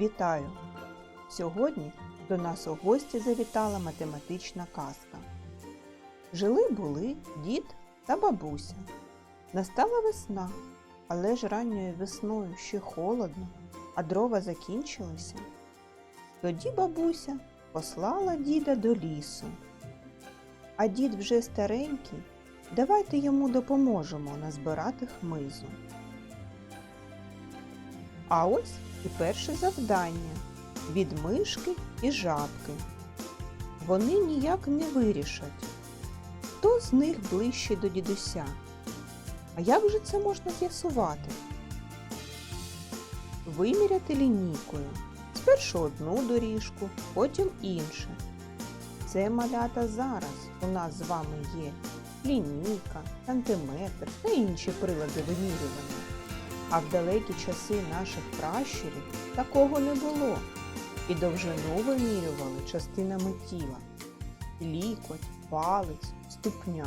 Вітаю! Сьогодні до нас у гості завітала математична казка. Жили були дід та бабуся. Настала весна, але ж ранньою весною ще холодно, а дрова закінчилися. Тоді бабуся послала діда до лісу. А дід вже старенький, давайте йому допоможемо назбирати хмизу. А ось і перше завдання від мишки і жабки. Вони ніяк не вирішать, хто з них ближче до дідуся. А як же це можна з'ясувати? Виміряти лінійкою. Спершу одну доріжку, потім іншу. Це малята зараз у нас з вами є лінійка, сантиметр та інші прилади вимірювання. А в далекі часи наших пращурів такого не було. І довжину вимірювали частинами тіла. Лікоть, палець, ступня.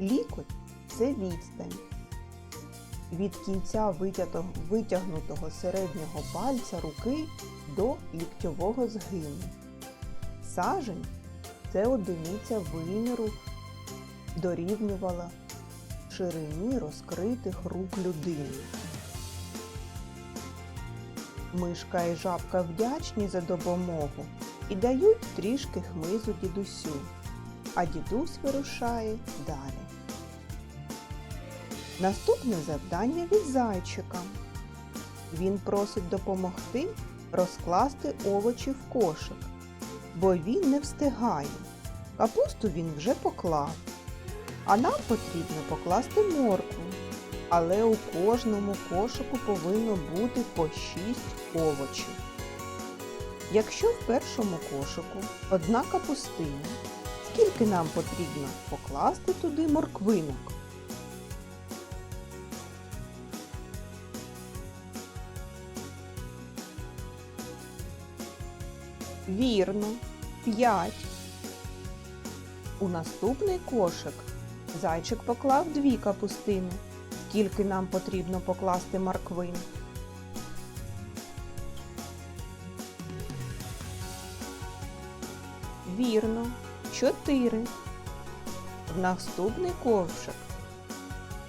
Лікоть це відстань. Від кінця витягнутого, середнього пальця руки до ліктьового згину. Сажень це одиниця виміру дорівнювала ширині розкритих рук людини. Мишка і жабка вдячні за допомогу і дають трішки хмизу дідусю, а дідусь вирушає далі. Наступне завдання від зайчика. Він просить допомогти розкласти овочі в кошик, бо він не встигає. Капусту він вже поклав. А нам потрібно покласти моркву. Але у кожному кошику повинно бути по 6 овочів. Якщо в першому кошику одна капустина, скільки нам потрібно покласти туди морквинок? Вірно, 5. У наступний кошик Зайчик поклав дві капустини. Скільки нам потрібно покласти морквин? Вірно, чотири. В наступний ковшик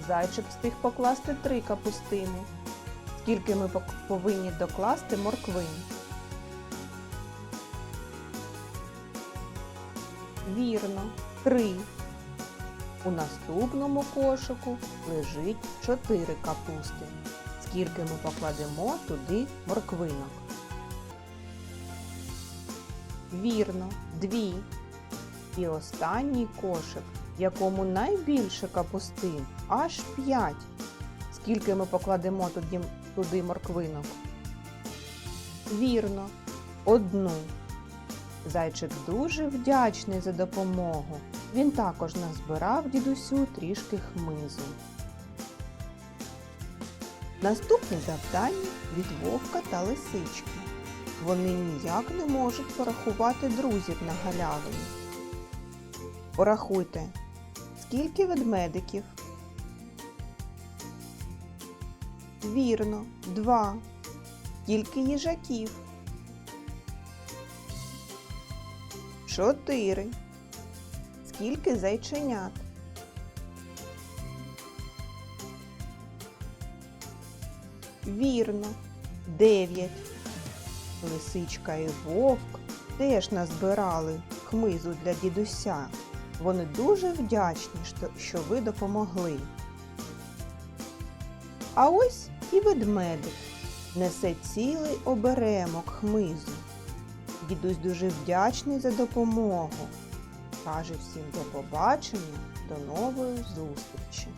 зайчик встиг покласти три капустини. Скільки ми повинні докласти морквин? Вірно, три. У наступному кошику лежить 4 капусти. Скільки ми покладемо туди морквинок? Вірно, дві. І останній кошик, в якому найбільше капустин, аж 5. Скільки ми покладемо туди, туди морквинок? Вірно, одну. Зайчик дуже вдячний за допомогу. Він також назбирав дідусю трішки хмизу. Наступне завдання від вовка та лисички. Вони ніяк не можуть порахувати друзів на галявині. Порахуйте, скільки ведмедиків? Вірно, два. Скільки їжаків? Чотири. Скільки зайченят? Вірно, дев'ять. Лисичка і вовк теж назбирали хмизу для дідуся. Вони дуже вдячні, що ви допомогли. А ось і ведмедик несе цілий оберемок хмизу. Дідусь дуже вдячний за допомогу. Каже всім до побачення, до нової зустрічі.